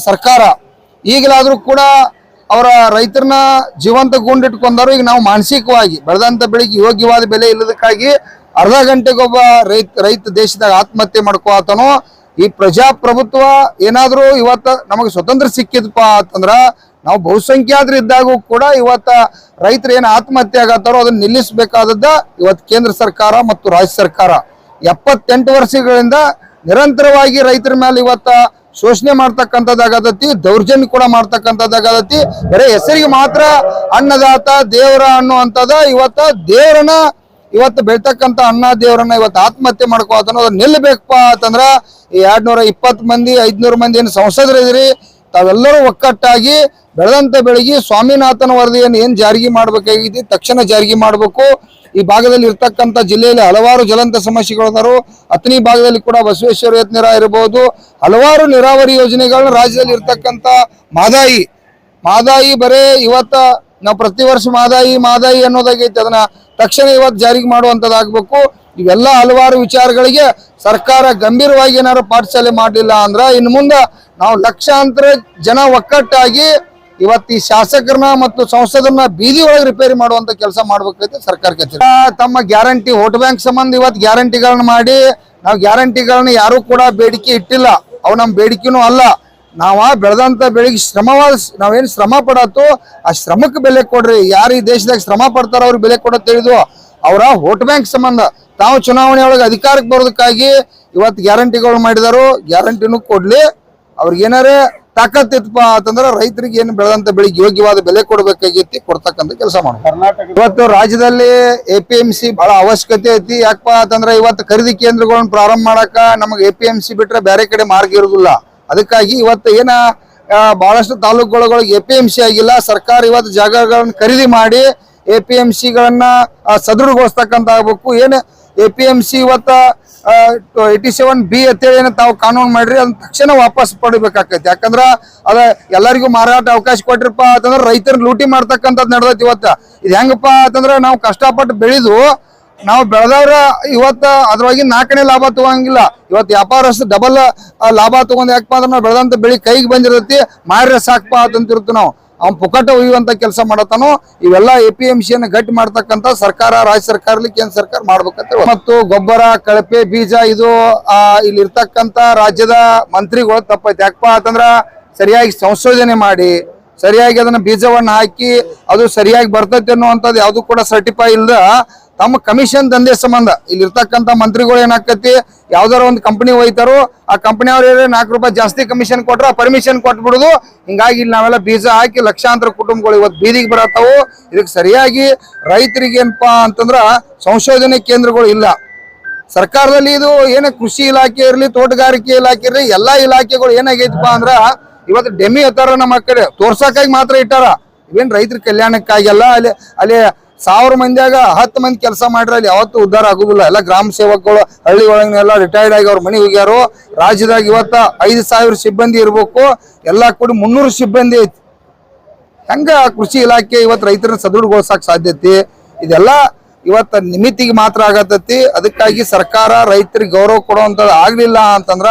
ಸರ್ಕಾರ ಈಗಲಾದರೂ ಕೂಡ ಅವರ ರೈತರನ್ನ ಜೀವಂತ ಗುಂಡಿಟ್ಕೊಂಡಾರು ಈಗ ನಾವು ಮಾನಸಿಕವಾಗಿ ಬೆಳೆದಂತ ಬೆಳೆಗೆ ಯೋಗ್ಯವಾದ ಬೆಲೆ ಇಲ್ಲದಕ್ಕಾಗಿ ಅರ್ಧ ಗಂಟೆಗೊಬ್ಬ ರೈತ ರೈತ ದೇಶದಾಗ ಆತ್ಮಹತ್ಯೆ ಮಾಡ್ಕೋತನೋ ಈ ಪ್ರಜಾಪ್ರಭುತ್ವ ಏನಾದರೂ ಇವತ್ತ ನಮಗೆ ಸ್ವತಂತ್ರ ಸಿಕ್ಕಿದಪ್ಪ ಅಂತಂದ್ರ ನಾವು ಬಹುಸಂಖ್ಯಾತರು ಇದ್ದಾಗೂ ಕೂಡ ಇವತ್ತ ರೈತರು ಏನು ಆತ್ಮಹತ್ಯೆ ಆಗತ್ತಾರೋ ಅದನ್ನ ನಿಲ್ಲಿಸಬೇಕಾದದ್ದ ಇವತ್ತು ಕೇಂದ್ರ ಸರ್ಕಾರ ಮತ್ತು ರಾಜ್ಯ ಸರ್ಕಾರ. ಎಪ್ಪತ್ತೆಂಟು ವರ್ಷಗಳಿಂದ ನಿರಂತರವಾಗಿ ರೈತರ ಮೇಲೆ ಇವತ್ತ ಶೋಷಣೆ ಮಾಡ್ತಕ್ಕಂಥದ್ದಾಗತೈತಿ, ದೌರ್ಜನ್ಯ ಕೂಡ ಮಾಡ್ತಕ್ಕಂಥದ್ದಾಗತೈತಿ. ಬರೀ ಹೆಸರಿಗೆ ಮಾತ್ರ ಅನ್ನದಾತ ದೇವರ ಅನ್ನುವಂಥದ್ದು ಇವತ್ತ ದೇವರನ್ನ, ಇವತ್ತು ಬೆಳ್ತಕ್ಕಂಥ ಅಣ್ಣ ದೇವರನ್ನ ಇವತ್ತು ಆತ್ಮಹತ್ಯೆ ಮಾಡ್ಕೋತಾನ ಅದನ್ನ ನಿಲ್ಲಬೇಕಪ್ಪ ಅಂತಂದ್ರ ಈ ಎರಡ್ನೂರ ಇಪ್ಪತ್ತು ಮಂದಿ, ಐದ್ನೂರು ಮಂದಿ ಏನು ಸಂಸದರಿದ್ರಿ ತಾವೆಲ್ಲರೂ ಒಕ್ಕಟ್ಟಾಗಿ ಬೆಳೆದಂತ ಬೆಳಗಿ ಸ್ವಾಮಿನಾಥನ ವರದಿಯನ್ನು ಏನು ಜಾರಿಗೆ ಮಾಡಬೇಕಾಗಿದೆ ತಕ್ಷಣ ಜಾರಿಗೆ ಮಾಡಬೇಕು. ಈ ಭಾಗದಲ್ಲಿ ಇರ್ತಕ್ಕಂಥ ಜಿಲ್ಲೆಯಲ್ಲಿ ಹಲವಾರು ಜ್ವಲಂತ ಸಮಸ್ಯೆಗಳಿದಾರು ಅತನಿ ಭಾಗದಲ್ಲಿ ಕೂಡ ಬಸವೇಶ್ವರ ಯತ್ನಿರ ಇರಬಹುದು. ಹಲವಾರು ನೀರಾವರಿ ಯೋಜನೆಗಳನ್ನ ರಾಜ್ಯದಲ್ಲಿ ಇರ್ತಕ್ಕಂಥ ಮಾದಾಯಿ. ಮಾದಾಯಿ ಬರೇ ಇವತ್ತ ನಾವು ಪ್ರತಿ ವರ್ಷ ಮಾದಾಯಿ ಮಾದಾಯಿ ಅನ್ನೋದಾಗೈತಿ. ಅದನ್ನ ತಕ್ಷಣ ಇವತ್ತು ಜಾರಿಗೆ ಮಾಡುವಂಥದ್ದಾಗಬೇಕು. ಇವೆಲ್ಲ ಹಲವಾರು ವಿಚಾರಗಳಿಗೆ ಸರ್ಕಾರ ಗಂಭೀರವಾಗಿ ಏನಾರು ಪಾಠಶಾಲೆ ಮಾಡಲಿಲ್ಲ ಅಂದ್ರೆ ಇನ್ನು ಮುಂದೆ ನಾವು ಲಕ್ಷಾಂತರ ಜನ ಒಕ್ಕಟ್ಟಾಗಿ ಇವತ್ತು ಈ ಶಾಸಕರನ್ನ ಮತ್ತು ಸಂಸದರನ್ನ ಬೀದಿ ಒಳಗೆ ರಿಪೇರಿ ಮಾಡುವಂತ ಕೆಲಸ ಮಾಡ್ಬೇಕೈತೆ ಸರ್ಕಾರ ಕಚೇರಿ ತಮ್ಮ ಗ್ಯಾರಂಟಿ, ವೋಟ್ ಬ್ಯಾಂಕ್ ಸಂಬಂಧ ಇವತ್ತು ಗ್ಯಾರಂಟಿಗಳನ್ನ ಮಾಡಿ ನಾವು ಗ್ಯಾರಂಟಿಗಳನ್ನ ಯಾರು ಕೂಡ ಬೇಡಿಕೆ ಇಟ್ಟಿಲ್ಲ. ಅವು ನಮ್ಮ ಬೇಡಿಕೆನೂ ಅಲ್ಲ. ನಾವ ಬೆಳೆದಂತ ಬೆಳಿಗ್ಗೆ ಶ್ರಮವಾದ ನಾವೇನು ಶ್ರಮ ಪಡತ್ತೋ ಆ ಶ್ರಮಕ್ಕೆ ಬೆಲೆ ಕೊಡ್ರಿ. ಯಾರು ಈ ದೇಶದಾಗ ಶ್ರಮ ಪಡ್ತಾರ ಅವ್ರಿಗೆ ಬೆಲೆ ಕೊಡೋ ತಿಳಿದು ಅವರ ವೋಟ್ ಬ್ಯಾಂಕ್ ಸಂಬಂಧ. ತಾವು ಚುನಾವಣೆ ಒಳಗೆ ಅಧಿಕಾರಕ್ಕೆ ಬರೋದಕ್ಕಾಗಿ ಇವತ್ತು ಗ್ಯಾರಂಟಿಗಳು ಮಾಡಿದಾರು. ಗ್ಯಾರಂಟಿನೂ ಕೊಡ್ಲಿ. ಅವ್ರಿಗೆ ಏನಾರೇ ತಾಕತ್ತಿತ್ತಪ್ಪ ಅಂತಂದ್ರೆ ರೈತರಿಗೆ ಏನು ಬೆಳೆದಂತ ಬೆಳಿಗ್ಗೆ ಯೋಗ್ಯವಾದ ಬೆಲೆ ಕೊಡಬೇಕಾಗೈತಿ ಕೊಡ್ತಕ್ಕಂಥ ಕೆಲಸ ಮಾಡೋದು. ಕರ್ನಾಟಕ ಇವತ್ತು ರಾಜ್ಯದಲ್ಲಿ ಎ ಪಿ ಎಂ ಸಿ ಬಹಳ ಅವಶ್ಯಕತೆ ಐತಿ. ಯಾಕಪ್ಪ ಅಂತಂದ್ರೆ ಇವತ್ತು ಖರೀದಿ ಕೇಂದ್ರಗಳನ್ನ ಪ್ರಾರಂಭ ಮಾಡಕ ನಮಗೆ ಎ ಪಿ ಎಂ ಸಿ ಬಿಟ್ರೆ ಬೇರೆ ಕಡೆ ಮಾರ್ಗ ಇರುದಿಲ್ಲ. ಅದಕ್ಕಾಗಿ ಇವತ್ತು ಏನ ಬಹಳಷ್ಟು ತಾಲೂಕುಗಳಿಗೆ ಎ ಪಿ ಎಂ ಸಿ ಆಗಿಲ್ಲ. ಸರ್ಕಾರ ಇವತ್ತು ಜಾಗಗಳನ್ನ ಖರೀದಿ ಮಾಡಿ ಎ ಪಿ ಎಂ ಸಿಗಳನ್ನ ಸದೃಢಗೊಳಿಸ್ತಕ್ಕಂತ ಆಗ್ಬೇಕು ಏನು ಎ ಪಿ ಎಂ ಸಿ ಇವತ್ತ ಏಯ್ಟಿ ಸೆವೆನ್ ಬಿ ಅಂತೇಳಿ ಏನು ತಾವು ಕಾನೂನು ಮಾಡ್ರಿ ಅದನ್ನ ತಕ್ಷಣ ವಾಪಸ್ ಪಡಿಬೇಕಾಕೈತಿ ಯಾಕಂದ್ರೆ ಅದ ಎಲ್ಲರಿಗೂ ಮಾರಾಟ ಅವಕಾಶ ಕೊಟ್ರಿಪ್ಪ ಅಂತಂದ್ರೆ ರೈತರ ಲೂಟಿ ಮಾಡ್ತಕ್ಕಂಥದ್ದು ನಡೆದೈತಿ ಇವತ್ತ. ಇದು ಹೆಂಗಪ್ಪ ಅಂತಂದ್ರೆ ನಾವು ಕಷ್ಟಪಟ್ಟು ಬೆಳೆದು ನಾವು ಬೆಳೆದವ್ರ ಇವತ್ತ ಅದ್ರೊಳಗೆ ನಾಲ್ಕನೇ ಲಾಭ ತಗೋಂಗಿಲ್ಲ. ಇವತ್ತು ವ್ಯಾಪಾರಸ್ಥ ಡಬಲ್ ಲಾಭ ತಗೊಂಡ್ ಯಾಕಪ್ಪ ಅಂದ್ರೆ ನಾವು ಬೆಳೆದಂತ ಬೆಳಿ ಕೈಗೆ ಬಂದಿರತಿ ಮಾರ್ರೆ ಸಾಕಪ್ಪ ಅಂತಂತಿರ್ತೀವಿ ನಾವು. ಅವ್ನ್ ಪುಕಟ ಒಯ್ಯುವಂತ ಕೆಲಸ ಮಾಡತಾನು ಇವೆಲ್ಲ ಎ ಪಿ ಎಂ ಸಿಯನ್ನು ಗಟ್ಟಿ ಮಾಡ್ತಕ್ಕಂಥ ಸರ್ಕಾರ, ರಾಜ್ಯ ಸರ್ಕಾರಲಿ ಕೇಂದ್ರ ಸರ್ಕಾರ ಮಾಡ್ಬೇಕಂತ ಮತ್ತು ಗೊಬ್ಬರ, ಕಳಪೆ, ಬೀಜ, ಇದು ಇಲ್ಲಿ ಇರ್ತಕ್ಕಂತ ರಾಜ್ಯದ ಮಂತ್ರಿಗಳು ತಪ್ಪೈತೆ. ಯಾಕಪ್ಪ ಅಂತಂದ್ರ ಸರಿಯಾಗಿ ಸಂಶೋಧನೆ ಮಾಡಿ, ಸರಿಯಾಗಿ ಅದನ್ನ ಬೀಜವನ್ನ ಹಾಕಿ, ಅದು ಸರಿಯಾಗಿ ಬರ್ತೈತೆ ಅನ್ನುವಂಥದ್ದು ಯಾವುದು ಕೂಡ ಸರ್ಟಿಫೈ ಇಲ್ದ ತಮ್ಮ ಕಮಿಷನ್ ದಂಧೆ ಸಂಬಂಧ. ಇಲ್ಲಿ ಇರ್ತಕ್ಕಂಥ ಮಂತ್ರಿಗಳು ಏನಾಕತಿ ಯಾವ್ದಾರ ಒಂದು ಕಂಪನಿ ಹೋಯ್ತಾರೋ, ಆ ಕಂಪನಿ ಅವ್ರು ನಾಲ್ಕು ರೂಪಾಯಿ ಜಾಸ್ತಿ ಕಮಿಷನ್ ಕೊಟ್ರ ಪರ್ಮಿಷನ್ ಕೊಟ್ಬಿಡುದು. ಹಿಂಗಾಗಿ ಇಲ್ಲಿ ನಾವೆಲ್ಲ ಬೀಜ ಹಾಕಿ ಲಕ್ಷಾಂತರ ಕುಟುಂಬಗಳು ಇವತ್ತು ಬೀದಿಗೆ ಬರತ್ತವು. ಇದಕ್ಕೆ ಸರಿಯಾಗಿ ರೈತರಿಗೆ ಏನಪ್ಪಾ ಅಂತಂದ್ರ ಸಂಶೋಧನೆ ಕೇಂದ್ರಗಳು ಇಲ್ಲ. ಸರ್ಕಾರದಲ್ಲಿ ಇದು ಏನ ಕೃಷಿ ಇಲಾಖೆ ಇರಲಿ, ತೋಟಗಾರಿಕೆ ಇಲಾಖೆ ಇರಲಿ, ಎಲ್ಲಾ ಇಲಾಖೆಗಳು ಏನಾಗೈತಪ್ಪ ಅಂದ್ರ ಇವತ್ತು ಡೆಮಿ ಹತ್ತಾರ ನಮ್ಮ ಕಡೆ. ತೋರ್ಸಕ್ಕಾಗಿ ಮಾತ್ರ ಇಟ್ಟಾರ. ಇವೇನ್ ರೈತರ ಕಲ್ಯಾಣಕ್ಕಾಗಿಲ್ಲ ಅಲ್ಲಿ ಅಲ್ಲಿ ಸಾವಿರ ಮಂದಿಯಾಗ ಹತ್ತು ಮಂದಿ ಕೆಲಸ ಅಲ್ಲಿ ಯಾವತ್ತೂ ಉದ್ಧಾರ ಆಗುದಿಲ್ಲ. ಎಲ್ಲ ಗ್ರಾಮ ಸೇವಕಗಳು ಹಳ್ಳಿ ಒಳಗನೆಲ್ಲ ರಿಟೈರ್ಡ್ ಆಗಿ ಅವ್ರ ಮನೆ ಹೋಗ್ಯಾರು. ರಾಜ್ಯದಾಗ ಇವತ್ತ ಐದು ಸಾವಿರ ಸಿಬ್ಬಂದಿ ಇರ್ಬೇಕು. ಎಲ್ಲಾ ಕೂಡಿ ಮುನ್ನೂರು ಸಿಬ್ಬಂದಿ ಐತಿ. ಹೆಂಗ ಕೃಷಿ ಇಲಾಖೆ ಇವತ್ತು ರೈತರನ್ನ ಸದೃಢಗೊಳಿಸಕ್ ಸಾಧ್ಯತೆ ಇದೆಲ್ಲ ಇವತ್ತ ನಿಮಿತಿಗೆ ಮಾತ್ರ ಆಗತೈತಿ. ಅದಕ್ಕಾಗಿ ಸರ್ಕಾರ ರೈತರಿಗೆ ಗೌರವ ಕೊಡುವಂಥದ್ದು ಆಗ್ಲಿಲ್ಲ ಅಂತಂದ್ರ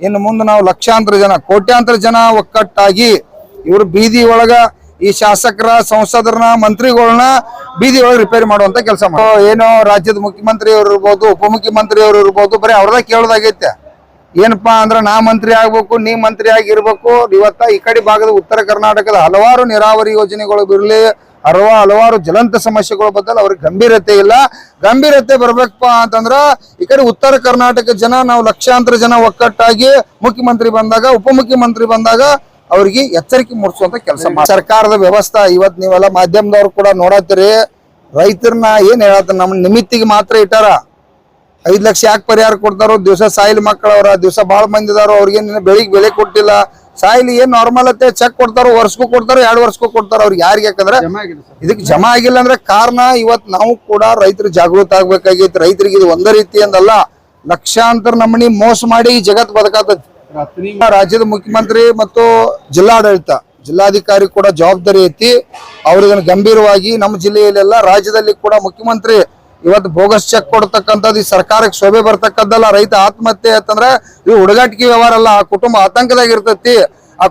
ಇನ್ನು ಮುಂದೆ ನಾವು ಲಕ್ಷಾಂತರ ಜನ, ಕೋಟ್ಯಾಂತರ ಜನ ಒಕ್ಕಟ್ಟಾಗಿ ಇವರು ಬೀದಿ ಒಳಗ ಈ ಶಾಸಕರ, ಸಂಸದರನ್ನ ಮಂತ್ರಿಗಳನ್ನ ಬೀದಿಯೊಳಗೆ ರಿಪೇರಿ ಮಾಡುವಂತ ಕೆಲಸ ಮಾಡೋ ಏನೋ ರಾಜ್ಯದ ಮುಖ್ಯಮಂತ್ರಿ ಅವ್ರು ಇರ್ಬೋದು ಉಪಮುಖ್ಯಮಂತ್ರಿ ಅವ್ರು ಇರ್ಬೋದು, ಬರೀ ಅವ್ರದ ಕೇಳೋದಾಗೈತೆ. ಏನಪ್ಪಾ ಅಂದ್ರೆ ನಾ ಮಂತ್ರಿ ಆಗ್ಬೇಕು, ನೀ ಮಂತ್ರಿ ಆಗಿರ್ಬೇಕು, ಇವತ್ತ ಈ ಕಡೆ ಭಾಗದ ಉತ್ತರ ಕರ್ನಾಟಕದ ಹಲವಾರು ನೀರಾವರಿ ಯೋಜನೆಗಳು ಬಿರಲಿ ಹಲವ ಹಲವಾರು ಜ್ವಲಂತ ಸಮಸ್ಯೆಗಳ ಬದಲು ಅವ್ರಿಗೆ ಗಂಭೀರತೆ ಇಲ್ಲ. ಗಂಭೀರತೆ ಬರ್ಬೇಕಪ್ಪ ಅಂತಂದ್ರ ಈ ಕಡೆ ಉತ್ತರ ಕರ್ನಾಟಕ ಜನ ನಾವು ಲಕ್ಷಾಂತರ ಜನ ಒಕ್ಕಟ್ಟಾಗಿ ಮುಖ್ಯಮಂತ್ರಿ ಬಂದಾಗ, ಉಪಮುಖ್ಯಮಂತ್ರಿ ಬಂದಾಗ ಅವ್ರಿಗೆ ಎಚ್ಚರಿಕೆ ಮೂಡಿಸುವಂತ ಕೆಲಸ ಸರ್ಕಾರದ ವ್ಯವಸ್ಥೆ ಇವತ್ ನೀವೆಲ್ಲ ಮಾಧ್ಯಮದವ್ರು ಕೂಡ ನೋಡತ್ತೀರಿ. ರೈತರನ್ನ ಏನ್ ಹೇಳತ್ತ ನಮ್ಮ ನಿಮಿತ್ತಿಗೆ ಮಾತ್ರ ಇಟ್ಟಾರ. ಐದ್ ಲಕ್ಷ ಯಾಕೆ ಪರಿಹಾರ ಕೊಡ್ತಾರೋ? ದಿವಸ ಸಾಯಿಲ್ ಮಕ್ಕಳವ್ರ ದಿವಸ ಬಾಳ ಮಂದಿ ಇದಾರೋ ಅವ್ರಿಗೆ ಬೆಳಿಗ್ಗೆ ಬೆಲೆ ಕೊಟ್ಟಿಲ್ಲ. ಸಾಯಿಲ್ ಏನ್ ನಾರ್ಮಲ್ ಅತ್ತೆ ಚೆಕ್ ಕೊಡ್ತಾರೋ ವರ್ಷಕ್ಕೂ ಕೊಡ್ತಾರೋ ಎರಡು ವರ್ಷಕ್ಕೂ ಕೊಡ್ತಾರೋ ಅವ್ರಿಗೆ ಯಾರಿಗೆ ಯಾಕಂದ್ರೆ ಇದಕ್ಕೆ ಜಮಾ ಆಗಿಲ್ಲ ಅಂದ್ರೆ ಕಾರಣ ಇವತ್ ನಾವು ಕೂಡ ರೈತರು ಜಾಗೃತ ಆಗ್ಬೇಕಾಗೈತಿ. ರೈತರಿಗೆ ಇದು ಒಂದೇ ರೀತಿ ಅಂದಲ್ಲ ಲಕ್ಷಾಂತರ ನಮ್ಮನಿ ಮೋಸ ಮಾಡಿ ಈ ಜಗತ್ ಬದುಕಾತೈತಿ. ರಾತ್ರಿ ರಾಜ್ಯದ ಮುಖ್ಯಮಂತ್ರಿ ಮತ್ತು ಜಿಲ್ಲಾಡಳಿತ, ಜಿಲ್ಲಾಧಿಕಾರಿ ಕೂಡ ಜವಾಬ್ದಾರಿ ಐತಿ. ಅವ್ರಿಗನ್ನು ಗಂಭೀರವಾಗಿ ನಮ್ಮ ಜಿಲ್ಲೆಯಲ್ಲೆಲ್ಲ ರಾಜ್ಯದಲ್ಲಿ ಕೂಡ ಮುಖ್ಯಮಂತ್ರಿ ಇವತ್ತು ಬೋಗಸ್ ಚೆಕ್ ಕೊಡ್ತಕ್ಕಂಥದ್ದು, ಈ ಸರ್ಕಾರಕ್ಕೆ ಶೋಭೆ ಬರ್ತಕ್ಕಂಥದ್ದಲ್ಲ ರೈತ ಆತ್ಮಹತ್ಯೆ ಅಂತಂದ್ರೆ ಇವು ಹುಡುಗಾಟಿಕೆ ವ್ಯವಹಾರ ಅಲ್ಲ, ಆ ಕುಟುಂಬ ಆತಂಕದಾಗ ಇರ್ತೈತಿ